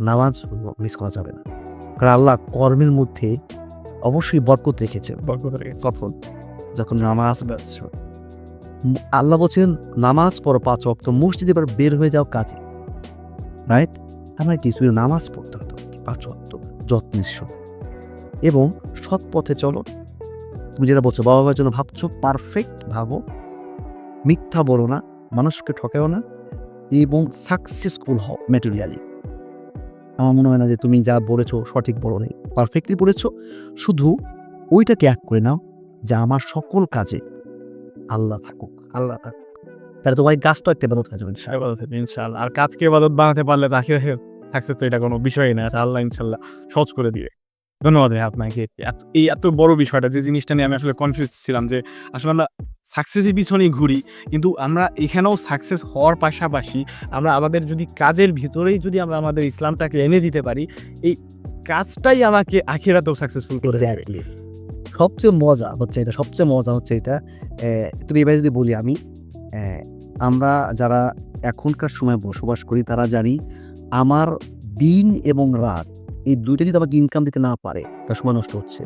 নামাজ মিস করা যাবে না। কারণ আল্লাহ কর্মের মধ্যে অবশ্যই বরকত রেখেছেন। কখন? যখন নামাজ ব্যস্ত। আল্লাহ বলছেন নামাজ পড়ো পাঁচ অক্ত মসজিদে এবার বের হয়ে যাও কাজে। রাইট আমরা কিছু নামাজ পড়তে হতো পাঁচ অক্ত যত্নের এবং সৎ পথে চলো। তুমি যেটা বলছো বাবা মায়ের জন্য ভাবছ পারফেক্ট ভাবো। মিথ্যা বলো না মানুষকে ঠকেও না। এবং সাকসেসফুল হও ম্যাটেরিয়ালি আমার মনে হয় না যে তুমি যা বলেছ সঠিক বড় নেই। পারফেক্টলি বলেছ। শুধু ওইটা ত্যাগ করে নাও যে আমার সকল কাজে আল্লাহ থাকুক। আল্লাহ থাকুক। তাহলে তোমার গাছটা একটা ইবাদত কাজ যাবে ইনশাআল্লাহ। আর কাজকে ইবাদত বানাতে পারলে তাকে সাকসেস তো এটা কোনো বিষয়ই না। আল্লাহ ইনশাআল্লাহ। সহজ করে দিবে। ধন্যবাদ ভাই আপনাকে। এই এত বড় বিষয়টা, যে জিনিসটা নিয়ে আমি আসলে কনফিউজ ছিলাম যে আসলে আমরা সাকসেসের পিছনেই ঘুরি, কিন্তু আমরা এখানেও সাকসেস হওয়ার পাশাপাশি আমরা আমাদের যদি কাজের ভিতরেই যদি আমরা আমাদের ইসলামটাকে এনে দিতে পারি, এই কাজটাই আমাকে আখিরাতেও সাকসেসফুল করে। এক্স্যাক্টলি সবচেয়ে মজা হচ্ছে এটা, সবচেয়ে মজা হচ্ছে এটা। তুমি এবার যদি বলি আমি আমরা যারা এখনকার সময় বসবাস করি, তারা জানি আমার দিন এবং রাত এই দুইটা যদি আমাকে ইনকাম দিতে না পারে তার সময় নষ্ট হচ্ছে।